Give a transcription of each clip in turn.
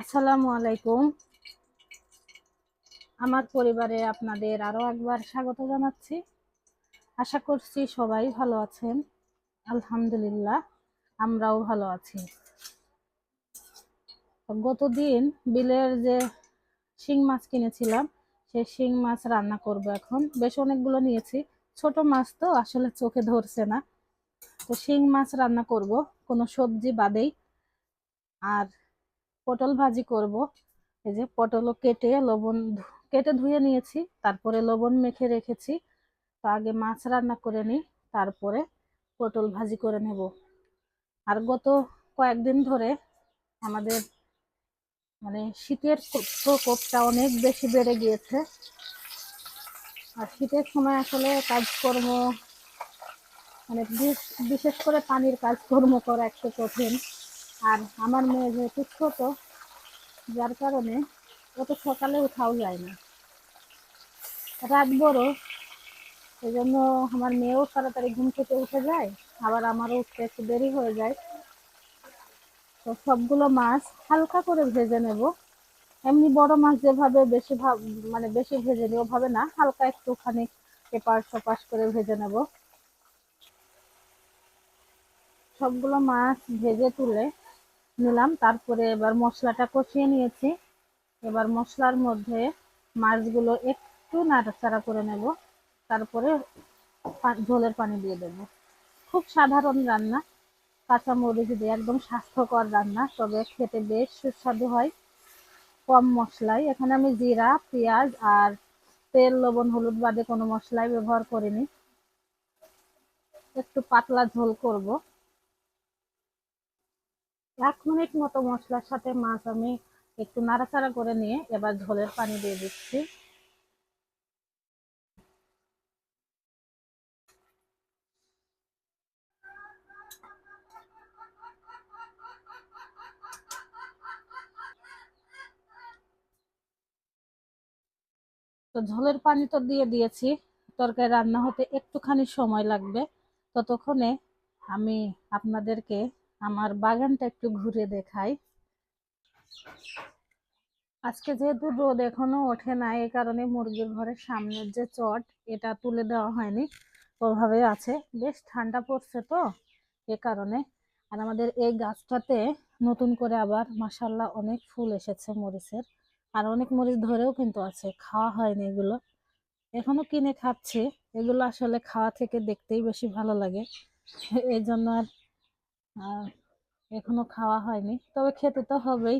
আসসালামু আলাইকুম। আমার পরিবারে আপনাদের আরও একবার স্বাগত জানাচ্ছি। আশা করছি সবাই ভালো আছেন। আলহামদুলিল্লাহ, আমরাও ভালো আছি। গতদিন বিলের যে শিং মাছ কিনেছিলাম, সেই শিং মাছ রান্না করব এখন। বেশ অনেকগুলো নিয়েছি। ছোট মাছ তো আসলে চোখে ধরছে না। তো শিং মাছ রান্না করব। কোনো সবজি বাদেই। আর পটল ভাজি করব। এই যে পটলও কেটে লবণ কেটে ধুয়ে নিয়েছি, তারপরে লবণ মেখে রেখেছি। তো আগে মাছ রান্না করে নিই, তারপরে পটল ভাজি করে নেব। আর গত কয়েকদিন ধরে আমাদের মানে শীতের প্রকোপটা অনেক বেশি বেড়ে গিয়েছে। আর শীতের সময় আসলে কাজকর্ম মানে বিশেষ করে পানির কাজকর্ম করা একটু কঠিন। আর আমার মেয়ে যেহেতু ছোট যার কারণে অত সকালে উঠাও যায় না। রাত বড় এই জন্য আমার মেয়েও তাড়াতাড়ি ঘুম থেকে উঠে যায়, আবার আমারও উঠতে একটু দেরি হয়ে যায়। তো সবগুলো মাছ হালকা করে ভেজে নেব। এমনি বড় মাছ যেভাবে বেশি ভাব মানে বেশি ভেজে নিই, ওভাবে না, হালকা একটুখানি পেপার ওপাশ করে ভেজে নেব। সবগুলো মাছ ভেজে তুলে নিলাম। তারপরে এবার মশলাটা কষিয়ে নিয়েছি। এবার মশলার মধ্যে মাছগুলো একটু নাড়াচাড়া করে নেব। তারপরে ঝোলের পানি দিয়ে দেব। খুব সাধারণ রান্না। কাঁচা মরিচ দিয়ে একদম স্বাস্থ্যকর রান্না, তবে খেতে বেশ সুস্বাদু হয়। কম মশলায় এখানে আমি জিরা, পেঁয়াজ আর তেল, লবণ, হলুদ বাদে কোনো মশলাই ব্যবহার করিনি। একটু পাতলা ঝোল করব। এক মিনিট মতো মশলার সাথে মাছ আমি একটু নাড়াচাড়া করে নিয়ে এবার ঝোলের পানি দিয়ে দিচ্ছি। তো ঝোলের পানি তো দিয়ে দিয়েছি, তরকারি রান্না হতে একটুখানি সময় লাগবে। ততক্ষণে আমি আপনাদেরকে আমার বাগানটা একটু ঘুরে দেখাই। আজকে যেহেতু রোদ এখনও ওঠে না এই কারণে মুরগির ঘরের সামনের যে চট, এটা তুলে দেওয়া হয়নি। ওভাবে আছে। বেশ ঠান্ডা পড়ছে তো, এ কারণে। আর আমাদের এই গাছটাতে নতুন করে আবার মাসাল্লাহ অনেক ফুল এসেছে মরিচের। আর অনেক মরিচ ধরেও কিন্তু আছে, খাওয়া হয়নি এগুলো। এখনও কিনে খাচ্ছি। এগুলো আসলে খাওয়া থেকে দেখতেই বেশি ভালো লাগে। এই জন্য আর আহ, এখনও খাওয়া হয়নি। তবে খেতে তো হবেই।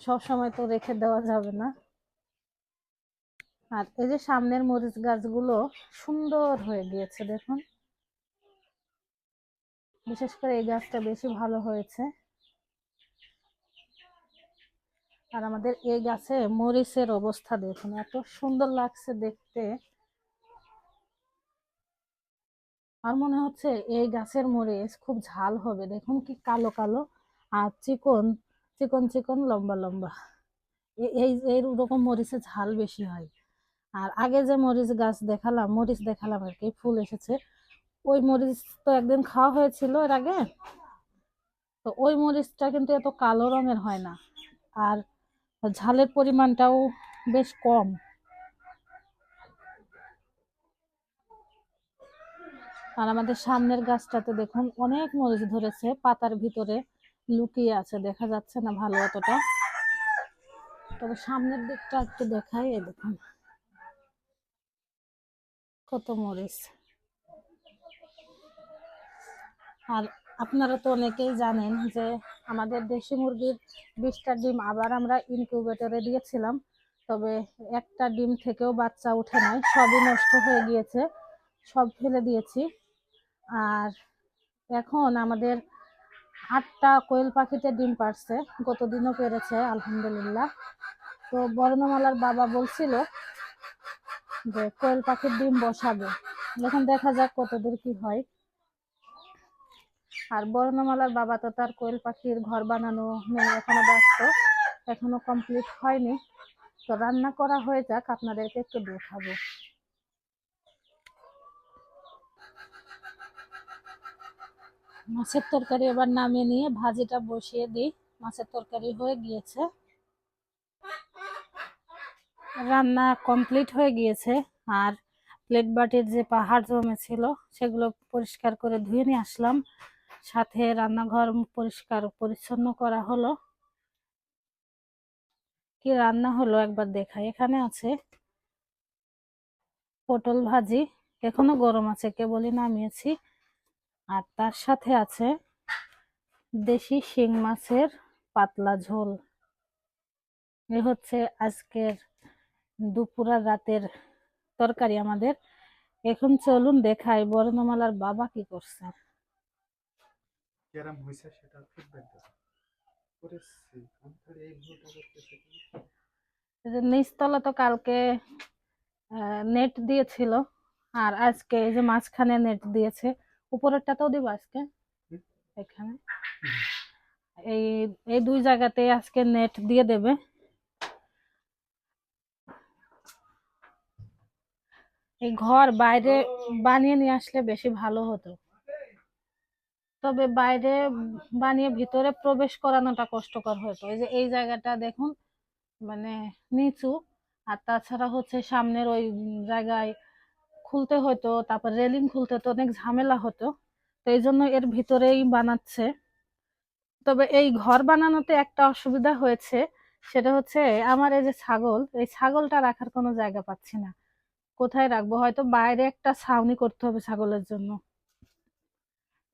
সব সময় তো রেখে দেওয়া যাবে না। আর এই যে সামনের মরিচ গাছগুলো সুন্দর হয়ে গিয়েছে দেখুন। বিশেষ করে এই গাছটা বেশি ভালো হয়েছে। আর আমাদের এই গাছে মরিচের অবস্থা দেখুন এত সুন্দর লাগছে দেখতে। আর মনে হচ্ছে এই গাছের মরিচ খুব ঝাল হবে। দেখুন কি কালো কালো আর চিকন চিকন চিকন, লম্বা লম্বা। এ- এই এইরকম মরিচে ঝাল বেশি হয়। আর আগে যে মরিচ গাছ দেখালাম, মরিচ দেখালাম আর কি, ফুল এসেছে। ওই মরিচ তো একদিন খাওয়া হয়েছিল এর আগে। তো ওই মরিচটা কিন্তু এত কালো রঙের হয় না। আর ঝালের পরিমাণটাও বেশ কম। আর আমাদের সামনের গাছটাতে দেখুন অনেক মরিচ ধরেছে, পাতার ভিতরে লুকিয়ে আছে, দেখা যাচ্ছে না ভালো অতটা। তবে সামনের দিকটা একটু দেখাই, এই দেখুন। কত মরিচ। আর আপনারা তো অনেকেই জানেন যে আমাদের দেশি মুরগির বিশটা ডিম আবার আমরা ইনকিউবেটরে দিয়েছিলাম, তবে একটা ডিম থেকেও বাচ্চা উঠে নাই, সবই নষ্ট হয়ে গিয়েছে, সব ফেলে দিয়েছি। আর এখন আমাদের আটটা কোয়েল পাখিতে ডিম পারছে, গতদিনও পেরেছে, আলহামদুলিল্লাহ। তো বর্ণমালার বাবা বলছিল যে কোয়েল পাখির ডিম বসাবে। এখন দেখা যাক কতদূর কি হয়। আর বর্ণমালার বাবা তো তার কোয়েল পাখির ঘর বানানো নিয়ে এখনও ব্যস্ত, এখনও কমপ্লিট হয়নি। তো রান্না করা হয়ে যাক, আপনাদেরকে একটু দেখাবো। মাছের তরকারি এবার নামিয়ে নিয়ে ভাজিটা বসিয়ে দিই। মাছের তরকারি হয়ে গিয়েছে। রান্না কমপ্লিট হয়ে গিয়েছে আর প্লেট বাটির যে পাহাড় জমেছিল সেগুলো পরিষ্কার করে ধুয়ে নিয়ে আসলাম। সাথে রান্নাঘর পরিষ্কার পরিচ্ছন্ন করা হলো। কি রান্না হলো একবার দেখাই। এখানে আছে পটল ভাজি। এখনও গরম আছে, কেবলই নামিয়েছি। আর তার সাথে আছে দেশি শিং মাছের পাতলা ঝোল। এ হচ্ছে আজকের দুপুর রাতের তরকারি আমাদের। এখন চলুন দেখাই বর্ণমালার বাবা কি করছে। ক্যারাম হয়েছে সেটা ফিডব্যাক দেবো করেছি আমি এই ভুলটা করতেছি কি? নিচতলা তো কালকে নেট দিয়েছিল আর আজকে এই যে মাঝখানে নেট দিয়েছে। উপরেরটাতেও দিব আজকে। এখানে। এই এই দুই জায়গাতে আজকে নেট দিয়ে দেবে। এই ঘর বাইরে বানিয়ে নিয়ে আসলে বেশি ভালো হতো। তবে বাইরে বানিয়ে ভিতরে প্রবেশ করানোটা কষ্টকর হতো। এই যে এই জায়গাটা দেখুন মানে নিচু। আর তাছাড়া হচ্ছে সামনের ওই জায়গায় খুলতে হতো, তারপর রেলিং খুলতে হতো, অনেক ঝামেলা হতো। তো এই জন্য এর ভিতরেই বানাচ্ছে। তবে এই ঘর বানানোতে একটা অসুবিধা হয়েছে, সেটা হচ্ছে আমার এই যে ছাগল, এই ছাগলটা রাখার কোনো জায়গা পাচ্ছি না। কোথায় রাখব? হয়তো বাইরে একটা ছাউনি করতে হবে ছাগলের জন্য।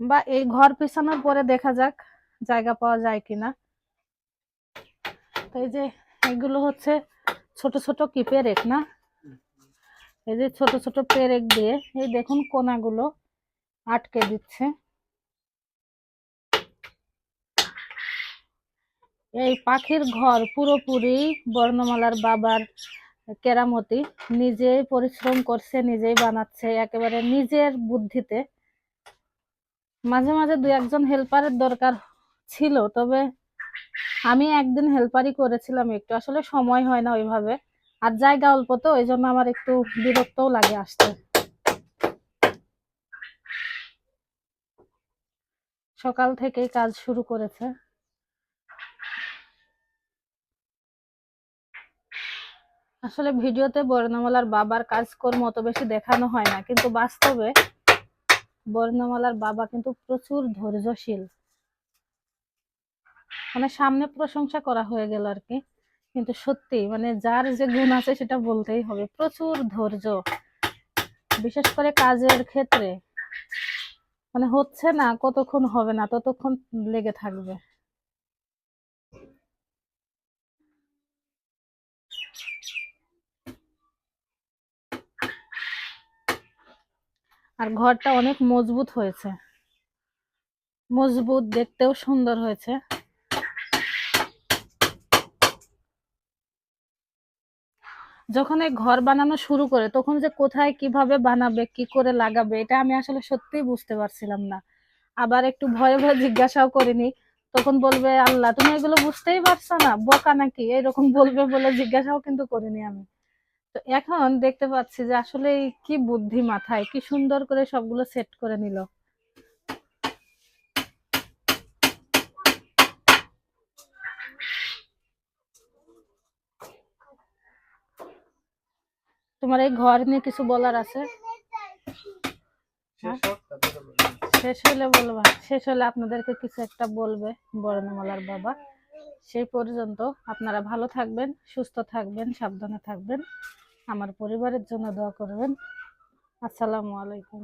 বা এই ঘর পিছানোর পরে দেখা যাক জায়গা পাওয়া যায় কিনা। তো এই যে এগুলো হচ্ছে ছোট ছোট কি পেরেক না? এই যে ছোট ছোট পেরেক দিয়ে, এই দেখুন কোনাগুলো আটকে দিচ্ছে। এই পাখির ঘর পুরোপুরি বর্ণমালার বাবার কেরামতি, নিজেই পরিশ্রম করছে, নিজেই বানাচ্ছে, একেবারে নিজের বুদ্ধিতে। মাঝে মাঝে দু একজন হেল্পারের দরকার ছিল, তবে আমি একদিন হেল্পারই করেছিলাম একটু। আসলে সময় হয় না ওইভাবে। আর জায়গা অল্প তো এই জন্য আমার একটু বিরক্তও লাগে আসতে। সকাল থেকেই কাজ শুরু করেছে। আসলে ভিডিওতে বর্ণমালার বাবার কাজকর্ম অত বেশি দেখানো হয় না, কিন্তু বাস্তবে বর্ণমালার বাবা কিন্তু প্রচুর ধৈর্যশীল। মানে সামনে প্রশংসা করা হয়ে গেল আর কি। কিন্তু সত্যি মানে যার যে গুণ আছে সেটা বলতেই হবে। প্রচুর ধৈর্য। বিশেষ করে কাজের ক্ষেত্রে। মানে হচ্ছে না, কতক্ষণ হবে না, ততক্ষণ লেগে থাকবে। আর ঘরটা অনেক মজবুত হয়েছে। মজবুত, দেখতেও সুন্দর হয়েছে। যখন এই ঘর বানানো শুরু করে, তখন যে কোথায় কীভাবে বানাবে, কি করে লাগাবে, এটা আমি আসলে সত্যিই বুঝতে পারছিলাম না। আবার একটু ভয়ে ভয়ে জিজ্ঞাসাও করিনি। তখন বলবে, আল্লাহ, তুমি এগুলো বুঝতেই পারছ না, বোকা নাকি? এরকম বলবে বলে জিজ্ঞাসাও কিন্তু করিনি আমি। তো এখন দেখতে পাচ্ছি যে আসলে কি বুদ্ধি মাথায়, কি সুন্দর করে সবগুলো সেট করে নিল। তোমার এই ঘর নিয়ে কিছু বলার আছে? শেষ হোক তারপরে বলব। শেষ হলে বলবা শেষ হলে আপনাদেরকে কিছু একটা বলবে বর্ণমালার বাবা। সেই পর্যন্ত আপনারা ভালো থাকবেন সুস্থ থাকবেন সাবধানে থাকবেন। আমার পরিবারের জন্য দোয়া করবেন। আসসালামু আলাইকুম।